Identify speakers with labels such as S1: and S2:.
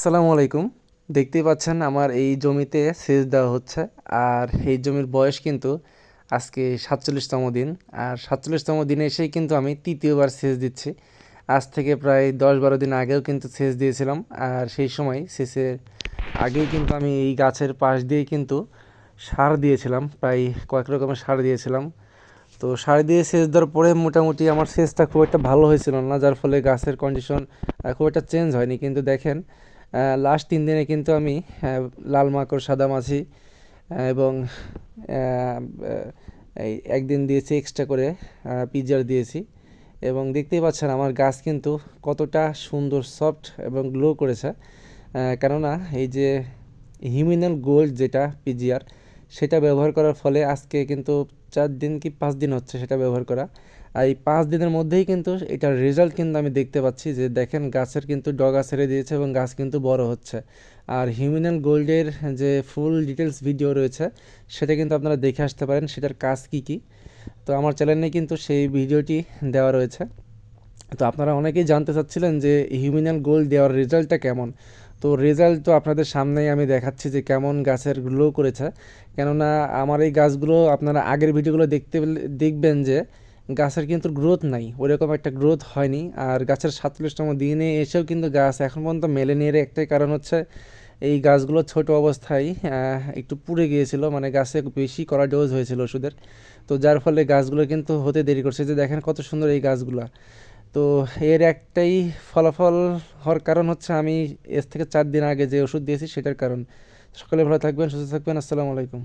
S1: আসসালামু আলাইকুম। দেখতেই পাচ্ছেন আমার এই জমিতে সেচ দেওয়া হচ্ছে। আর এই জমির বয়স কিন্তু আজকে সাতচল্লিশতম দিন। আর সাতচল্লিশতম দিনে এসেই কিন্তু আমি তৃতীয়বার সেচ দিচ্ছি। আজ থেকে প্রায় দশ বারো দিন আগেও কিন্তু সেচ দিয়েছিলাম। আর সেই সময় সেচের আগেই কিন্তু আমি এই গাছের পাশ দিয়ে কিন্তু সার দিয়েছিলাম। প্রায় কয়েক রকমের সার দিয়েছিলাম। তো সার দিয়ে সেচ দেওয়ার পরে মোটামুটি আমার সেচটা খুব একটা ভালো হয়েছিল না। যার ফলে গাছের কন্ডিশন খুব একটা চেঞ্জ হয়নি। কিন্তু দেখেন লাস্ট তিন দিনে কিন্তু আমি লাল মাকড়, সাদা মাছি এবং এই একদিন দিয়েছি এক্সট্রা করে পিজার দিয়েছি। এবং দেখতেই পাচ্ছেন আমার গাছ কিন্তু কতটা সুন্দর সফট এবং গ্লো করেছে। কেননা এই যে হিউমিনাল গোল্ড যেটা পিজিআর সেটা ব্যবহার করার ফলে আজকে কিন্তু চার দিন কি পাঁচ দিন হচ্ছে সেটা ব্যবহার করা। এই পাঁচ দিনের মধ্যেই কিন্তু এটার রেজাল্ট কিন্তু আমি দেখতে পাচ্ছি যে দেখেন গাছের কিন্তু ডগা ছেড়ে দিয়েছে এবং গাছ কিন্তু বড় হচ্ছে। আর হিউমিনাল গোল্ডের যে ফুল ডিটেলস ভিডিও রয়েছে, সেটা কিন্তু আপনারা দেখে আসতে পারেন, সেটার কাজ কী কী। তো আমার চ্যানেলে কিন্তু সেই ভিডিওটি দেওয়া রয়েছে। তো আপনারা অনেকেই জানতে চাচ্ছিলেন যে হিউমিনাল গোল্ড দেওয়ার রেজাল্টটা কেমন? তো রেজাল্ট তো আপনাদের সামনেই আমি দেখাচ্ছি যে কেমন গাছের গ্লো করেছে। কেননা আমার এই গাছগুলো আপনারা আগের ভিডিওগুলো দেখতে দেখবেন যে গাছের কিন্তু গ্রোথ নাই, ওরকম একটা গ্রোথ হয়নি। আর গাছের সাতচল্লিশতম দিনে এসেও কিন্তু গাছ এখন পর্যন্ত মেলে নিয়ে একটাই কারণ হচ্ছে এই গাছগুলো ছোট অবস্থায় একটু পুড়ে গিয়েছিল মানে গাছে বেশি করা ডোজ হয়েছিল ওষুধের। তো যার ফলে গাছগুলো কিন্তু হতে দেরি করছে। যে দেখেন কত সুন্দর এই গাছগুলো। তো এর একটাই ফলাফল হওয়ার কারণ হচ্ছে আমি এর থেকে চার দিন আগে যে ওষুধ দিয়েছি সেটার কারণ। সকালে ভালো থাকবেন, সুস্থ থাকবেন। আসসালামু আলাইকুম।